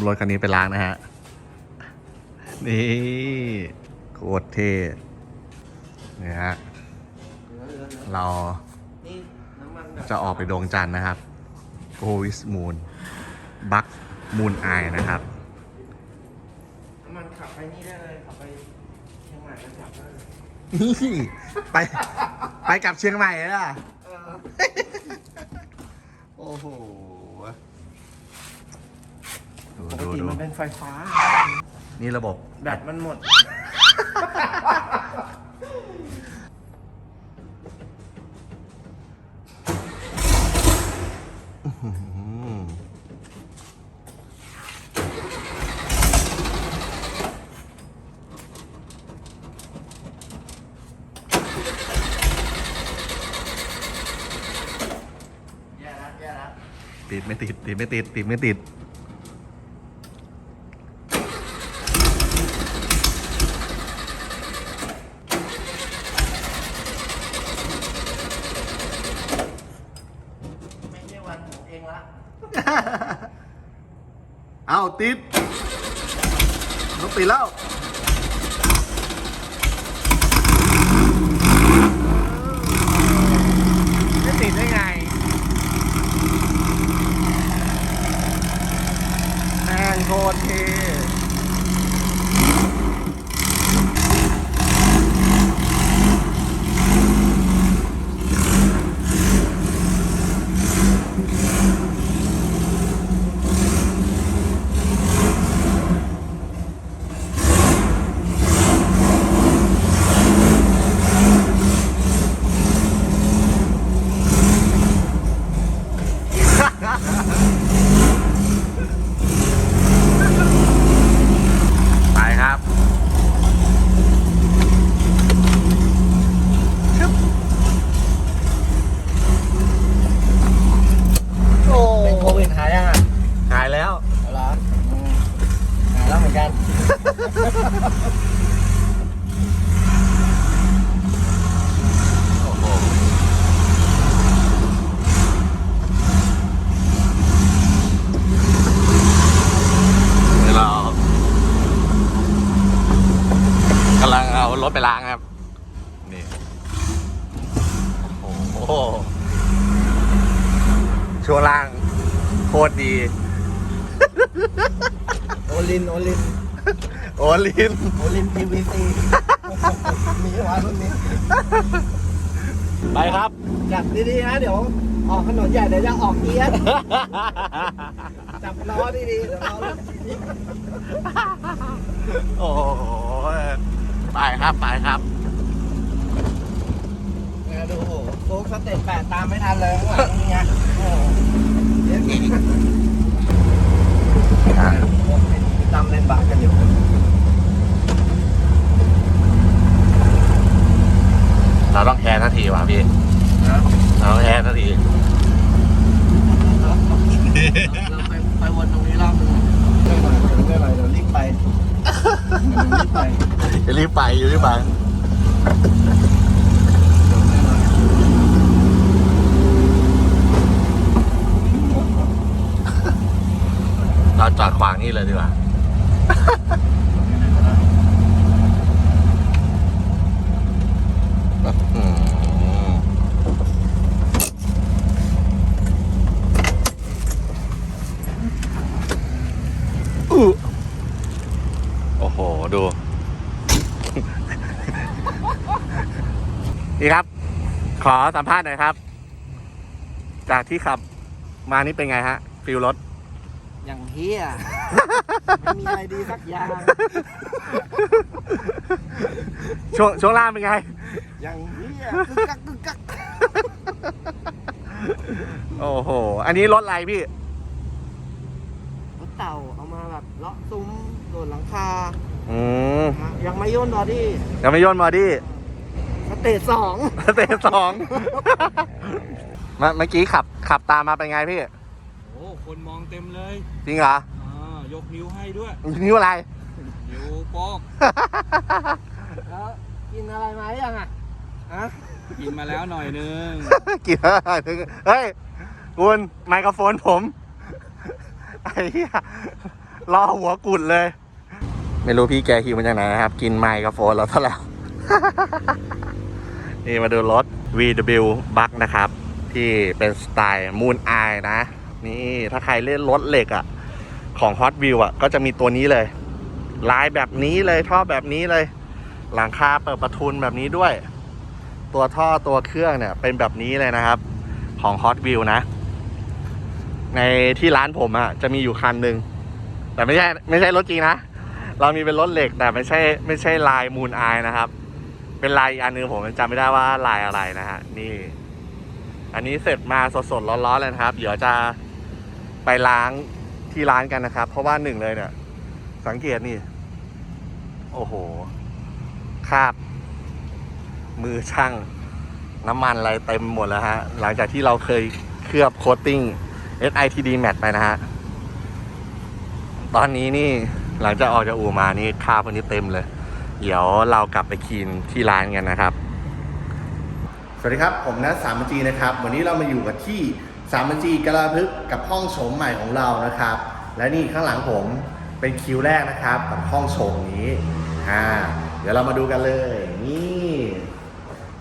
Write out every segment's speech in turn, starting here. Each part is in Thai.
วันนี้เรามารับรถคันนี้ไปล้างนะฮะ นี่โคตรเท่นี่ฮะ เรานี่น้ำมันแบบจะออกไปดวงจันทร์นะครับ Go with Moon บักมูนไอนะครับ น้ำมันขับไปนี่ได้เลยขับไปเชียงใหม่ก็ขับได้เลยนี่ไป ไปกลับเชียงใหม่เลยล่ะ เออ โอ้โหดู ปกดูติดูมันเป็นไฟฟ้า นี่ระบบแบตมันหมดอืมแย่แล้วแย่แล้วติดไม่ติดติดไม่ติดติดไม่ติด ไม่ใช่วันของเองละ เอาติดรถติดแล้ว ไม่ติดได้ไง แม่งโคตรเท่ไปครับชึบโอ้ เป็นโควิดหายยังอะ หายแล้ว เอาละอืมหายแล้วเหมือนกัน โอ้โหเดี๋ยวเรากำลังเอารถไปล้างครับ นี่ โอ้โห ช่วงล่างโคตรดี โอลิน โอลิน โอลิน โอลิน PVC มีวะรุ่นนี้ ไปครับ จับดีๆนะเดี๋ยว ออกถนนใหญ่เดี๋ยวจะออกเอียดจับล้อดีๆเดี๋ยวล้อรถโอ้โหไปครับ ไปครับเนี่ยดูโอ้โหโฟกสเต็ปแปดตามไม่ทันเลยข้างหลังเนี่ไงโอ้โหเดี๋ยวอีกตามเล่นบาสกันอยู่เราต้องแคร์ทันทีว่ะพี่ นะเราต้องแคร์ทันที เราไปไปวนตรงนี้รอบนึงไม่ไหวไม่ไหวเดี๋ยวรีบไปเดี๋ยวรีบไปจะรีบไปอยู่รีบไป เราจอดขวาง นี่เลยดีกว่าอือโอ้โห ดูพี่ครับ ขอสัมภาษณ์หน่อยครับ จากที่ขับมานี่เป็นไงฮะ ฟิลรถ อย่างเฮียไม่มีอะไรดีสักอย่าง ช่วงช่วงล่างเป็นไง อย่างเฮียกึกกักกึกกักโอ้โห อันนี้รถอะไรพี่ รถเต่าเอามาแบบเลาะซุ้มโดดหลังคาอืมนะยังไม่ย่นบอดี้ยังไม่ย่นมอดี้สเตจสอง สเตจสอง เมื่อเมื่อกี้ขับขับตามมาเป็นไงพี่โอ้ คนมองเต็มเลยจริงเหรออ่ายกนิ้วให้ด้วย นิ้วอะไร นิ้วโป้งแล้วกินอะไรมาหรือยังอะฮะกินมาแล้วหน่อยนึง กี่เฮ้ยเฮ้ยคุณไมโครโฟนผมไอ้เหี้ยล่อหัวกุดเลย ไม่รู้พี่แกคิวมาจากไหนนะครับ กินไมค์กับโฟนแล้วเท่าไหร่นี่มาดูรถ VW Buck นะครับ ที่เป็นสไตล์ Moon Eye นะ นี่ถ้าใครเล่นรถเหล็กอะ่ะ ของ Hot Wheel อะ ก็จะมีตัวนี้เลย ลายแบบนี้เลยท่อแบบนี้เลย หลังคาเปิดประทุนแบบนี้ด้วย ตัวท่อตัวเครื่องเนี่ย เป็นแบบนี้เลยนะครับ ของ Hot Wheel นะ ในที่ร้านผมอะ่ะ จะมีอยู่คันหนึ่งแต่ไม่ใช่ไม่ใช่รถจริงนะ เรามีเป็นรถเหล็กแต่ไม่ใช่ไม่ใช่ลายมูนอายนะครับ เป็นลายอันหนึงผมจำไม่ได้ว่าลายอะไรนะฮะนี่ อันนี้เสร็จมาสดๆร้อนๆเลยนะครับ เดี๋ยวจะ ไปล้างที่ร้านกันนะครับ เพราะว่าหนึ่งเลยเนี่ย สังเกตนี่ โอ้โห คาบ มือช่างน้ำมันอะไรเต็มหมดแล้วฮะ หลังจากที่เราเคยเคลือบโคตติ้ง SITD Matte ไปนะฮะ ตอนนี้นี่หลังจากออกจากอู่มานี่คาบอันนี้เต็มเลย เดี๋ยวเรากลับไปคีนที่ร้านกันนะครับ สวัสดีครับ ผมนัทสามจีนะครับ วันนี้เรามาอยู่กับที่ สามจีกระพึกกับห้องโฉมใหม่ของเรานะครับ และนี่ข้างหลังผมเป็นคิวแรกนะครับกับห้องโฉมนี้อ่าเดี๋ยวเรามาดูกันเลยนี่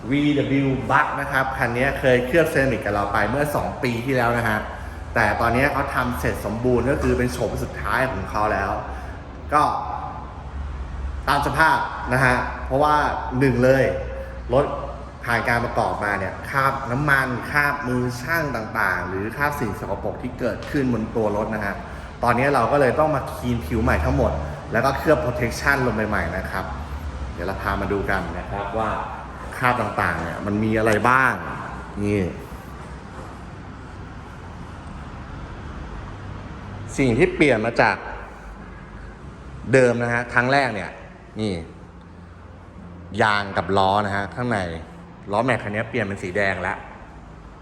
VW Buck นะครับคันนี้เคยเคลือบเซรามิกกับเราไปเมื่อ 2 ปีที่แล้วนะฮะแต่ตอนนี้เขาทำเสร็จสมบูรณ์ก็คือเป็นโฉมสุดท้ายของเขาแล้ว ก็ตามสภาพนะฮะเพราะว่าหนึ่งเลยรถ ผ่านการประกอบมาเนี่ยคราบน้ำมันคราบมือช่างต่างๆ หรือคราบสิ่งสกปรกที่เกิดขึ้นบนตัวรถนะฮะตอนนี้เราก็เลยต้องมาคลีนผิวใหม่ทั้งหมด แล้วก็เคลือบ protection ลงไปใหม่นะครับ เดี๋ยวเราพามาดูกันนะครับว่าคราบต่างๆเนี่ยมันมีอะไรบ้างนี่สิ่งที่เปลี่ยนมาจากเดิมนะฮะครั้งแรกเนี่ยนี่ยางกับล้อนะฮะข้างใน ล้อแม็กคันนี้เปลี่ยนเป็นสีแดงแล้ว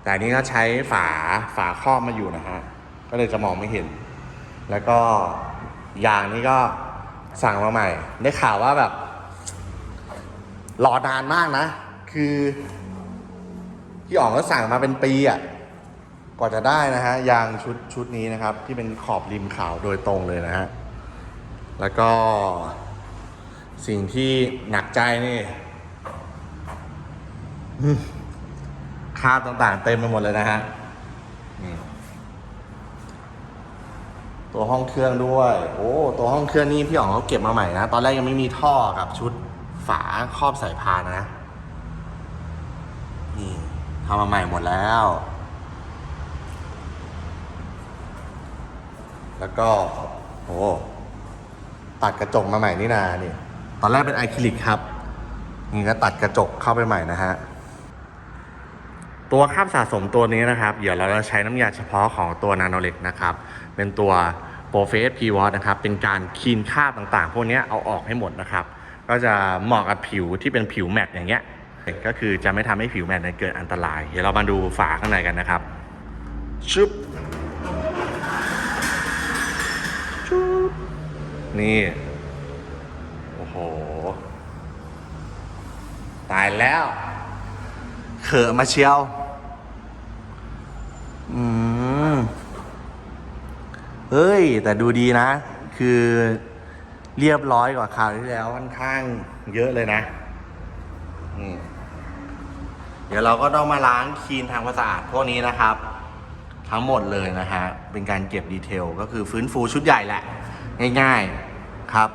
แต่นี้ก็ใช้ฝาฝาครอบมาอยู่นะฮะ ก็เลยจะมองไม่เห็น แล้วก็ยางนี่ก็สั่งมาใหม่ ได้ข่าวว่าแบบ รอนานมากนะ คือพี่อ๋องก็สั่งมาเป็นปีอะ่ะกว่าจะได้นะฮะยางชุดชุดนี้นะครับ ที่เป็นขอบริมขาวโดยตรงเลยนะฮะ แล้วก็สิ่งที่หนักใจนี่ คราบต่างๆ เต็มไปหมดเลยนะฮะตัวห้องเครื่องด้วย โอ้ ตัวห้องเครื่องนี่พี่อ๋องเขาเก็บมาใหม่นะ ตอนแรกยังไม่มีท่อกับชุดฝาครอบสายพานนะ นี่ทำมาใหม่หมดแล้ว แล้วก็ โอ้ตัดกระจกมาใหม่นี่นานี่ ตอนแรกเป็นไอคริลิกครับ นี่ก็ตัดกระจกเข้าไปใหม่นะฮะ ตัวคราบสะสมตัวนี้นะครับ เดี๋ยวเราจะใช้น้ำยาเฉพาะของตัวนาโนเล็กนะครับ เป็นตัวโปรเฟสพีวอตนะครับ เป็นการคลีนคราบต่างๆ พวกนี้เอาออกให้หมดนะครับ ก็จะเหมาะกับผิวที่เป็นผิวแมตต์อย่างเงี้ย ก็คือจะไม่ทำให้ผิวแมตต์เนี่ยเกิดอันตราย เดี๋ยวเรามาดูฝาข้างในกันนะครับ ชึบชุบนี่ โอ้โห ตายแล้ว เขอะมาเชียว อืมเฮ้ย แต่ดูดีนะ คือเรียบร้อยกว่าคราวที่แล้วค่อนข้างเยอะเลยนะนี่เดี๋ยวเราก็ต้องมาล้างคลีนทางความสะอาดพวกนี้นะครับ ทั้งหมดเลยนะฮะ เป็นการเก็บดีเทล ก็คือฟื้นฟูชุดใหญ่แหละ ง่าย ๆครับ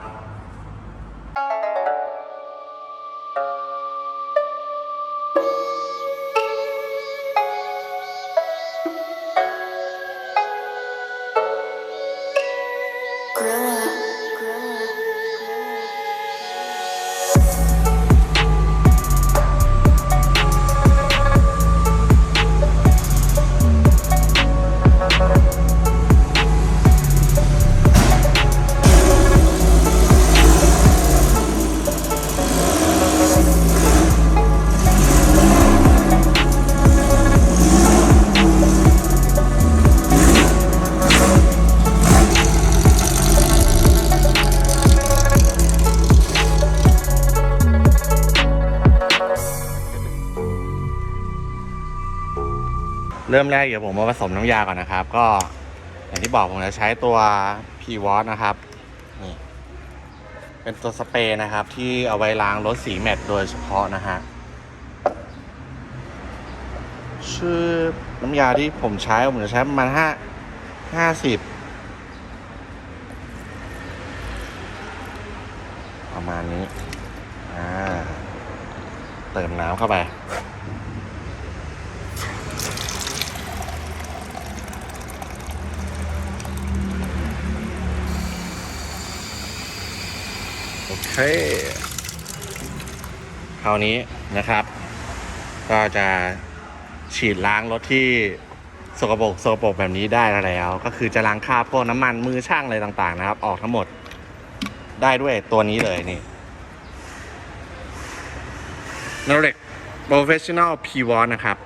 เริ่มแรกเดี๋ยวผมมาผสมน้ำยาก่อนนะครับ ก็อย่างที่บอกผมจะใช้ตัว p w a t นะครับนี่เป็นตัวสเปรย์นะครับ ที่เอาไว้ล้างรถสีแมตต์โดยเฉพาะนะฮะชื่อน้ำยาที่ผมใช้ผมจะใช้ประมาณห้าห้าสิบประมาณนี้ อ่า เติมน้ำเข้าไป เคคราวนี้นะครับ ก็จะฉีดล้างรถที่สกปรกสกปรกแบบนี้ได้แล้ว ก็คือจะล้างคราบพวกน้ำมันมือช่างอะไรต่างๆ นะครับ ออกทั้งหมดได้ด้วยตัวนี้เลยนี่ n o r e x Professional p w a t นะครับ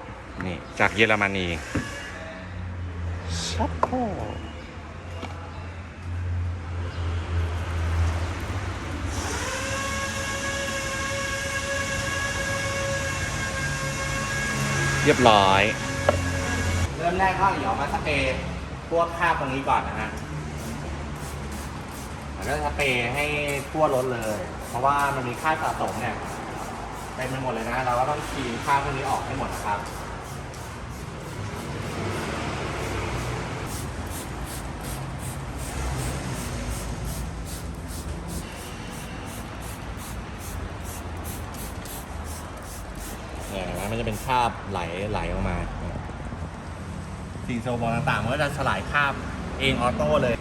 นี่จากเยอรมนีชัปโค เรียบร้อย เริ่มแรกก็เดี๋ยวมาสเปรย์พวกคราบตรงนี้ก่อนนะฮะแล้วก็สเปรย์ให้ทั่วรถเลย เพราะว่ามันมีคราบสะสมเนี่ยเต็มไปหมดเลยนะ เราก็ต้องคลีนคราบพวกนี้ออกให้หมดนะครับ เนี่ยเห็นไหมมันจะเป็นคราบไหลไหลออกมาเนี่ยสิ่งโซบอลต่างๆมันก็จะสลายคราบเองออโต้เลย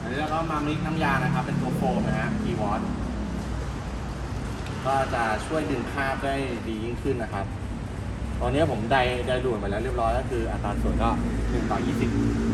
อันนี้เราก็มามิกน้ำยานะครับ เป็นตัวโฟมนะฮะคีวอตก็จะช่วยดึงคราบได้ดียิ่งขึ้นนะครับ ตอนนี้ผมได้ได้ดูดมาแล้วเรียบร้อยก็คืออัตราส่วนก็1ต่อ20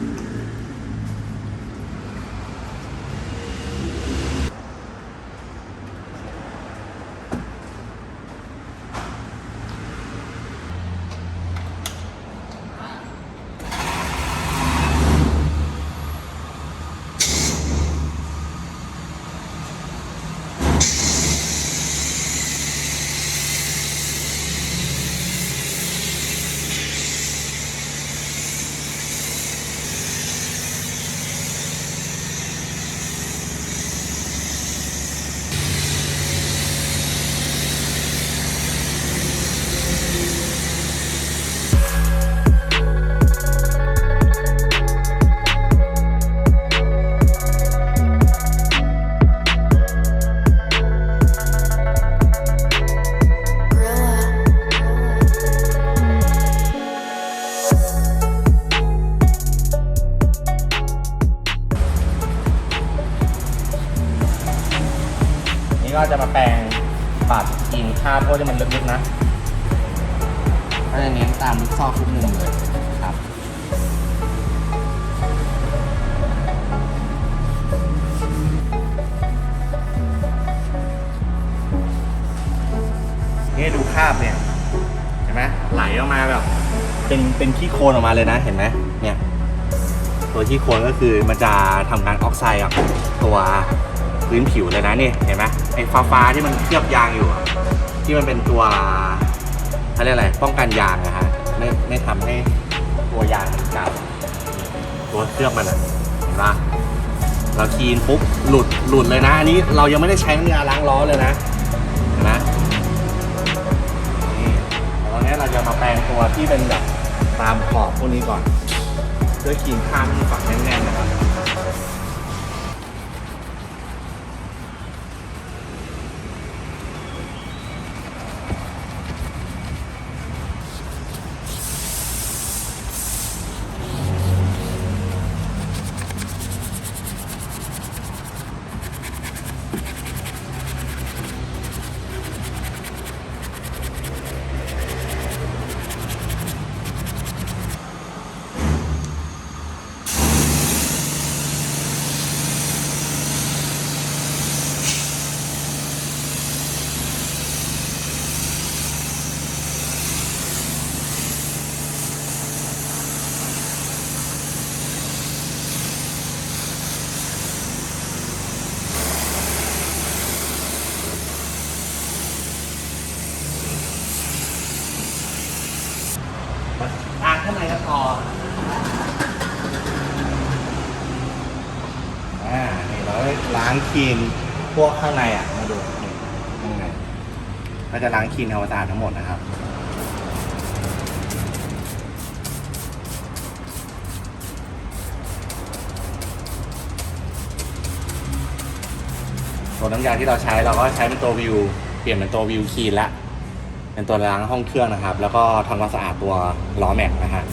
เป็นเป็นขี้โคลนออกมาเลยนะเห็นไหมเนี่ยตัวขี้โคลนก็คือมันจะทำการออกไซด์กับตัวพื้นผิวเลยนะนี่เห็นไหมไอ้ฟ้าฟ้าที่มันเคลือบยางอยู่ที่มันเป็นตัวเขาเรียกอะไรป้องกันยางนะฮะไม่ไม่ทำให้ตัวยางมันเก่าตัวเคลือบมันอะเห็นปะเราคีนปุ๊บหลุดหลุดเลยนะอันนี้เรายังไม่ได้ใช้น้ำยาล้างล้อเลยนะเห็นไหมตอนนี้เราจะมาแปรงตัวที่เป็นแบบ ตามขอบพวกนี้ก่อนเพื่อคลีดข้ามที่ฝังแน่นๆนะครับ น ข้างในกันต่ออ่านี่เราล้างคลีนพวกข้างในอะ มาดูนี่ข้างใน ก็จะล้างคลีนทำความสะอาดทั้งหมดนะครับตัวน้ำยาที่เราใช้เราก็ใช้เป็นตัววิว เปลี่ยนเป็นตัววิวคลีนละเป็นตัวล้างห้องเครื่องนะครับ แล้วก็ทำความสะอาดตัวล้อแม็กนะฮะ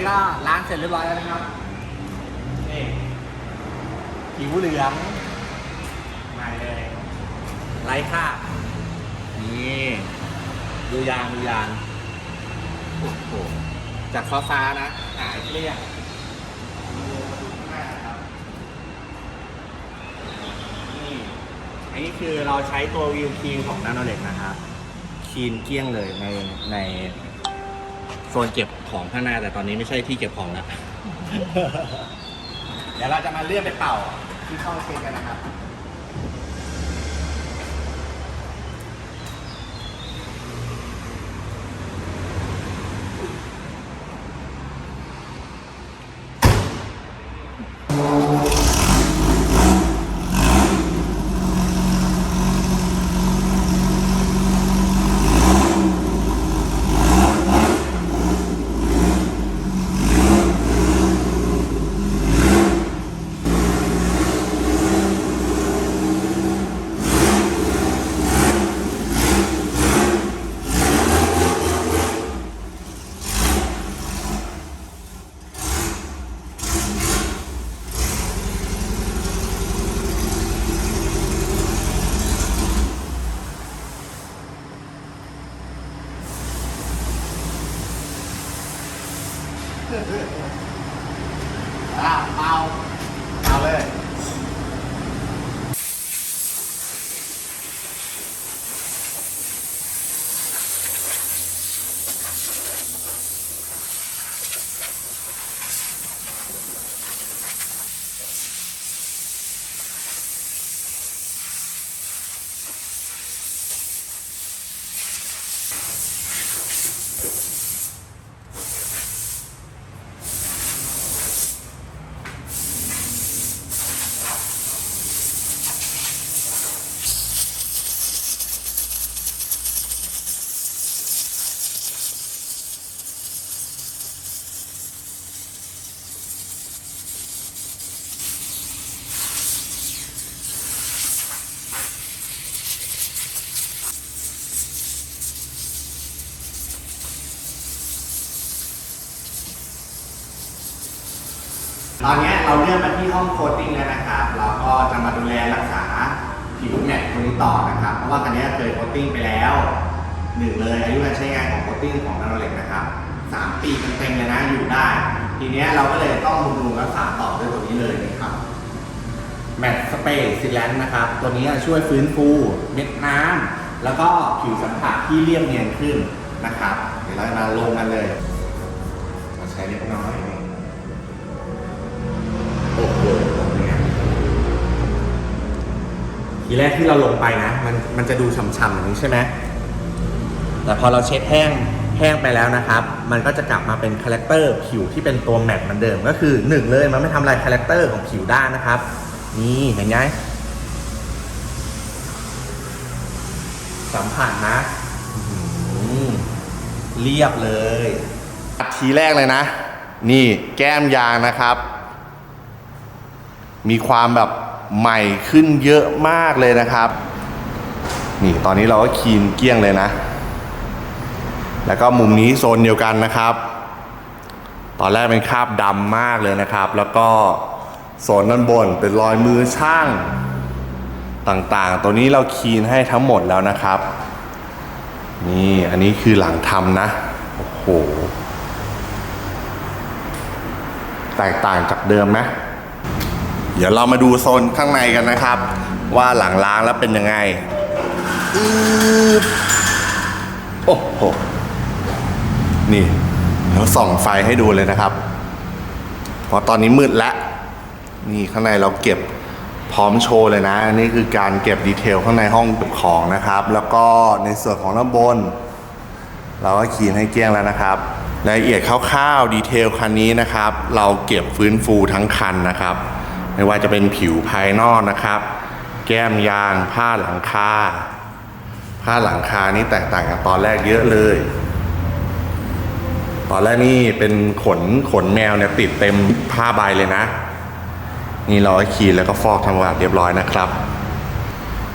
นี้ก็ล้างเสร็จเรียบร้อยแล้วนะครับนี่ผิวเหลืองมาเลยไร้ค่านี่ดูยางดูยางโอ้โหจากฟ้าฟ้าๆนะหายเกลี้ยงนี่อันนี้คือเราใช้ตัววิวคีนของนาโนเล็กนะครับคีนเกลี้ยงเลยในใน โซนเก็บของข้างหน้า แต่ตอนนี้ไม่ใช่ที่เก็บของแล้ว เดี๋ยวเราจะมาเลื่อนไปเป่าที่เข้าเช็คกันนะครับ อนนี้เราเลื่อนมาที่ห้องโคตติ้งแล้วนะครับเราก็จะมาดูแลรักษาผิวแมตต์ตัวนี้ต่อนะครับ เพราะว่าคันนี้เคยโคตติ้งไปแล้วหนึ่งเลยอายุการใช้งานของโคตติ้งของนาโนเล็กนะครับสามปีเต็มๆเลยนะอยู่ได้ ทีเนี้ยเราก็เลยต้องบำรุงรักษาต่อด้วยตัวนี้เลยนะครับแมตต์สเปรย์ซิลแลนนะครับ ตัวนี้ช่วยฟื้นฟูเม็ดน้ำแล้วก็ผิวสัมผัสที่เรียบเนียนขึ้นนะครับ เดี๋ยวเราจะมาลงกันเลยมาใช้เล็กน้อย อ้โหทีแรกที่เราลงไปนะ มันมันจะดูฉ่ำๆอย่างนี้ใช่ไหมแต่พอเราเช็ดแห้งแห้งไปแล้วนะครับ มันก็จะกลับมาเป็นคาแรคเตอร์ผิวที่เป็นตัวแมตต์เหมือนเดิม ก็คือหนึ่งเลยมันไม่ทำลายคาแรคเตอร์ของผิวด้านนะครับ นี่เห็นไหมสัมผัสนะเรียบเลย ทีแรกเลยนะ นี่แก้มยางนะครับ มีความแบบใหม่ขึ้นเยอะมากเลยนะครับ นี่ตอนนี้เราก็คีนเกลี้ยงเลยนะ แล้วก็มุมนี้โซนเดียวกันนะครับ ตอนแรกเป็นคราบดำมากเลยนะครับ แล้วก็โซนด้านบนเป็นรอยมือช่างต่างๆ ตัวนี้เราคีนให้ทั้งหมดแล้วนะครับ นี่อันนี้คือหลังทำนะ โอ้โห แตกต่างจากเดิมไหม เดี๋ยวเรามาดูโซนข้างในกันนะครับ ว่าหลังล้างแล้วเป็นยังไงโอ้โหนี่แล้วส่องไฟให้ดูเลยนะครับเพราะตอนนี้มืดแล้วนี่ข้างในเราเก็บพร้อมโชว์เลยนะนนี้คือการเก็บดีเทลข้างในห้องเก็บของนะครับ แล้วก็ในส่วนของด้านบน เราก็ขีนให้เกลี้ยงแล้วนะครับรายละเอียดคร่าวๆดีเทลคันนี้นะครับ เราเก็บฟื้นฟูทั้งคันนะครับ ไม่ว่าจะเป็นผิวภายนอกนะครับ แก้มยางผ้าหลังคาผ้าหลังคานี้แตกต่างกับตอนแรกเยอะเลย ตอนแรกนี่เป็นขนขนแมวเนี่ยติดเต็มผ้าใบเลยนะ นี่เราก็คีนแล้วก็ฟอกทำความสะอาดเรียบร้อยนะครับ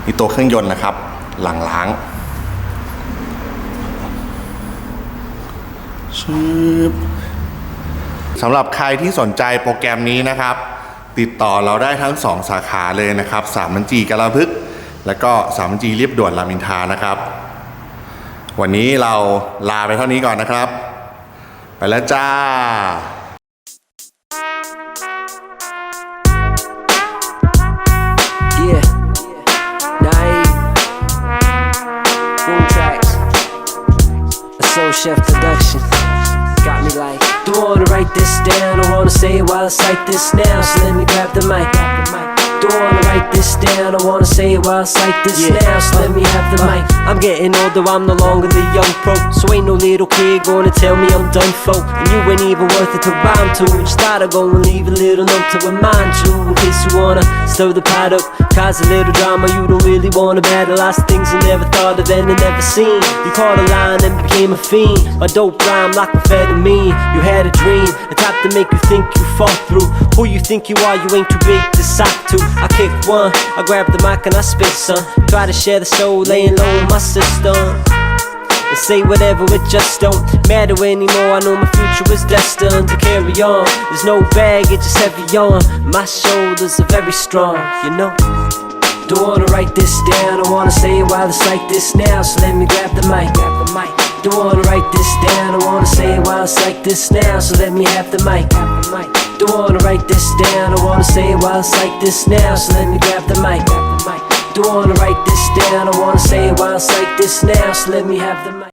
นี่ตัวเครื่องยนต์นะครับ หลังล้างสำหรับใครที่สนใจโปรแกรมนี้นะครับ ติดต่อเราได้ทั้ง 2 สาขาเลยนะครับสามบัญจีกาลาพึกษ์และก็สามบัญจีเรียบด่วนรามอินทานะครับ วันนี้เราลาไปเท่านี้ก่อนนะครับ ไปแล้วจ้า write this down. I wanna say it while I cite this now. So let me grab the mic. Don't wanna write this down. I wanna say it while I cite this now. So let me have the mic. I'm getting older, I'm no longer the young pro. So ain't no little kid gonna tell me I'm done for. And you ain't even worth it to rhyme to. Just thought I'd go and leave a little note to remind you. In case you wanna stir the pot up, cause a little drama. You don't really wanna battle. Lots of things you never thought of and never seen. You caught a line and became a fiend. My dope rhyme like amphetamine. You had a dream, the type to make you think you fall through. Who you think you are, you ain't too big to sock to. I kick one, I grab the mic and I spit some. Try to share the soul, laying low in my system. And say whatever, it just don't matter anymore. I know my future is destined to carry on. There's no baggage, it's heavy on. My shoulders are very strong, you know. Don't wanna write this down, I wanna say it while it's like this now. So let me grab the mic, grab the mic. Don't wanna write this down, I wanna say it while it's like this now. So let me have the mic, grab the mic. Don't wanna write this down, I wanna say it while it's like this now. So let me grab the mic, grab the mic. Don't wanna write this down, I wanna say it while it's like this now. So let me have the mic.